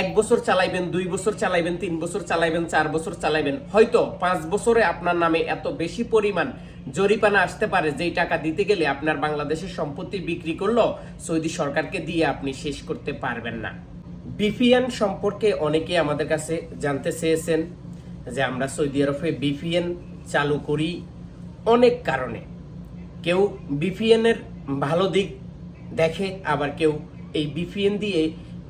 এক বছর চালাইবেন, দুই বছর চালাইবেন, তিন বছর চালাইবেন, চার বছর চালাইবেন। হয়তো পাঁচ বছরে আপনার নামে এত বেশি পরিমাণ জরিপানা আসতে পারে, যেই টাকা দিতে গেলে আপনার বাংলাদেশের সম্পত্তি বিক্রি করল, সৌদি সরকারকে দিয়ে আপনি শেষ করতে পারবেন না। বিপিএন সম্পর্কে অনেকে আমাদের কাছে জানতে চেয়েছেন যে আমরা সৌদি আরবে বিপিএন চালু করি অনেক কারণে। কেউ বিপিএন এর ভালো দিক দেখে, আবার কেউ এই বিপিএন দিয়ে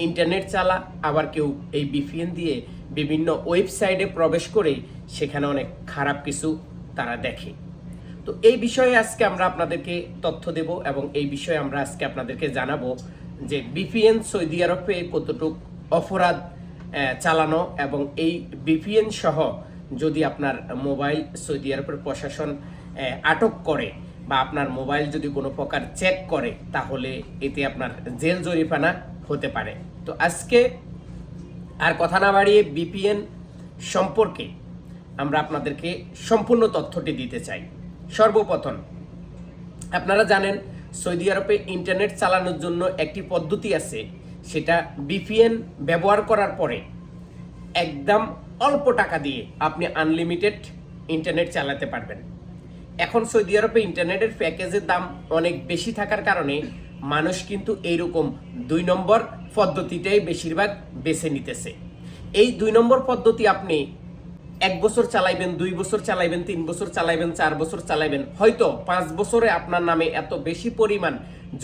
ইন্টারনেট চালা, আবার কেউ এই বিপিএন দিয়ে বিভিন্ন ওয়েবসাইটে প্রবেশ করে সেখানে অনেক খারাপ কিছু তারা দেখে। তো এই বিষয়ে আজকে আমরা আপনাদেরকে তথ্য দেব এবং এই বিষয়ে আমরা আজকে আপনাদেরকে জানাব যে বিপিএন সৌদি আরবে কতটুক অপরাধ চালানো এবং এই বিপিএন সহ যদি আপনার মোবাইল সৌদি আরবের প্রশাসন আটক করে বা আপনার মোবাইল যদি কোনো প্রকার চেক করে, তাহলে এতে আপনার জেল জরিমানা হতে পারে। তো আজকে আর কথা না বাড়িয়ে বিপিএন সম্পর্কে আমরা আপনাদেরকে সম্পূর্ণ তথ্যটি দিতে চাই। সর্বপ্রথম, আপনারা জানেন সৌদি আরবে ইন্টারনেট চালানোর জন্য একটি পদ্ধতি আছে, সেটা বিপিএন ব্যবহার করার পরে একদম অল্প টাকা দিয়ে আপনি আনলিমিটেড ইন্টারনেট চালাতে পারবেন। এখন সৌদি আরবে ইন্টারনেটের প্যাকেজের দাম অনেক বেশি থাকার কারণে মানুষ কিন্তু এইরকম দুই নম্বর পদ্ধতিটাই বেশিরভাগ বেছে নিতেছে। এই দুই নম্বর পদ্ধতি আপনি এক বছর চালাইবেন, দুই বছর চালাইবেন, তিন বছর চালাইবেন, চার বছর চালাইবেন, হয়তো পাঁচ বছরে আপনার নামে এত বেশি পরিমাণ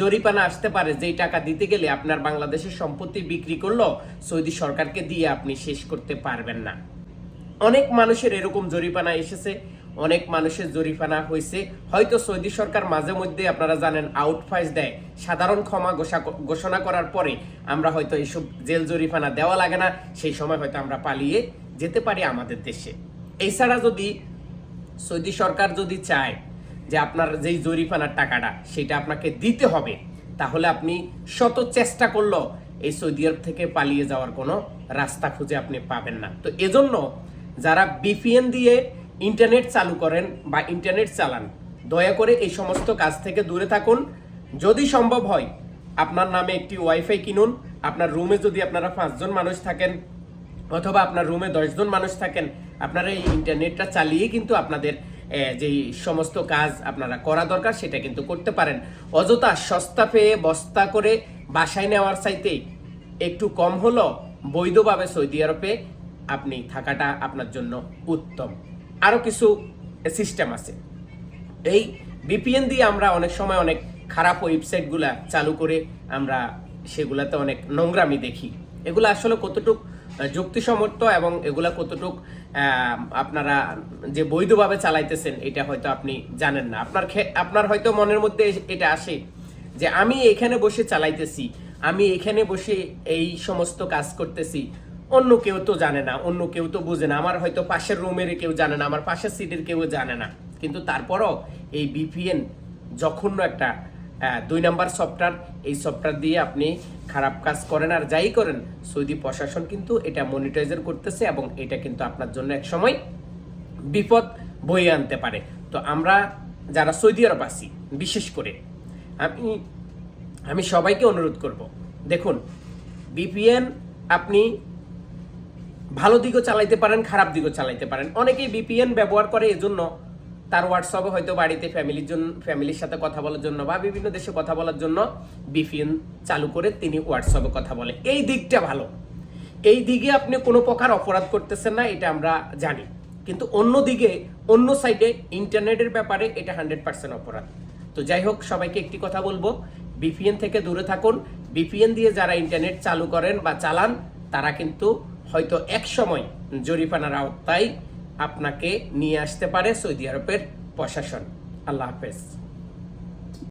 জরিপানা আসতে পারে যেই টাকা দিতে গেলে আপনার বাংলাদেশের সম্পত্তি বিক্রি করল, সৌদি সরকারকে দিয়ে আপনি শেষ করতে পারবেন না। অনেক মানুষের এরকম জরিপানা এসেছে। অনেক মানুষের জরিফানা হয়েছে। হয়তো সৌদি সরকার মাঝে মধ্যে আপনারা জানেন আউটফাইস দেয়। সাধারণ ক্ষমা ঘোষা- ঘোষণা করার পরে আমরা হয়তো এইসব জেল জরিফানা দেওয়া লাগে না, সেই সময় হয়তো আমরা পালিয়ে যেতে পারি আমাদের দেশে। এছাড়া যদি সৌদি সরকার যদি চায় যে আপনার যেই জরিফানার টাকাটা সেটা আপনাকে দিতে হবে, তাহলে আপনি শত চেষ্টা করলেও এই সৌদি আরব থেকে পালিয়ে যাওয়ার কোনো রাস্তা খুঁজে আপনি পাবেন না। তো এজন্য যারা বিপিএন দিয়ে ইন্টারনেট চালু করেন বা ইন্টারনেট চালান, দয়া করে এই সমস্ত কাজ থেকে দূরে থাকুন। যদি সম্ভব হয়, আপনার নামে একটি ওয়াইফাই কিনুন, আপনার রুমে যদি আপনারা পাঁচজন মানুষ থাকেন, অথবা আপনার রুমে দশজন মানুষ থাকেন, আপনারা এই ইন্টারনেটটা চালিয়ে কিন্তু আপনাদের যেই সমস্ত কাজ আপনারা করা দরকার, সেটা কিন্তু করতে পারেন। অযথা সস্তা পেয়ে বস্তা করে বাসায় নেওয়ার চাইতে একটু কম হলো বৈধভাবে সৌদি আরবে আপনি থাকাটা আপনার জন্য উত্তম। আরও কিছু সিস্টেম আছে। এই বিপিএন দিয়ে আমরা অনেক সময় অনেক খারাপ ওয়েবসাইটগুলা চালু করে আমরা সেগুলাতে অনেক নোংরামি দেখি। এগুলো আসলে কতটুক যুক্তিসমর্থ এবং এগুলা কতটুক আপনারা যে বৈধভাবে চালাইতেছেন, এটা হয়তো আপনি জানেন না। আপনার আপনার হয়তো মনের মধ্যে এটা আসে যে আমি এখানে বসে চালাইতেছি, আমি এখানে বসে এই সমস্ত কাজ করতেছি অন্য কেউ তো জানে না, অন্য কেউ তো বুঝে না। আমার হয়তো পাশের রুমের কেউ জানে না, আমার পাশের সিটের কেউ জানে না। কিন্তু তারপরও এই বিপিএন জঘন্য একটা দুই নাম্বার সফটওয়্যার এই সফটওয়্যার দিয়ে আপনি খারাপ কাজ করেন আর যাই করেন, সৌদি প্রশাসন কিন্তু এটা মনিটাইজার করতেছে এবং এটা কিন্তু আপনার জন্য এক সময় বিপদ বয়ে আনতে পারে। তো আমরা যারা সৌদি আরব আছি, বিশেষ করে, আমি আমি সবাইকে অনুরোধ করব। দেখুন বিপিএন আপনি ভালো দিকও চালাইতে পারেন, খারাপ দিকও চালাইতে পারেন। অনেকেই বিপিএন ব্যবহার করে এজন্য তার হোয়াটসঅ্যাপে হয়তো বাড়িতে ফ্যামিলির জন্য ফ্যামিলির সাথে কথা বলার জন্য বা বিভিন্ন দেশে কথা বলার জন্য বিপিএন চালু করে তিনি হোয়াটসঅ্যাপে কথা বলে। এই দিকটা ভালো। এই দিকে আপনি কোনো প্রকার অপরাধ করতেছেন না, এটা আমরা জানি। কিন্তু অন্য দিকে, অন্য সাইডে ইন্টারনেটের ব্যাপারে এটা হান্ড্রেড পার্সেন্ট অপরাধ। তো যাই হোক, সবাইকে একটি কথা বলব বিপিএন থেকে দূরে থাকুন। বিপিএন দিয়ে যারা ইন্টারনেট চালু করেন বা চালান, তারা কিন্তু হয়তো এক সময় জরিফানার আওতায় আপনাকে নিয়ে আসতে পারে সৌদি আরবের প্রশাসন। আল্লাহ হাফেজ।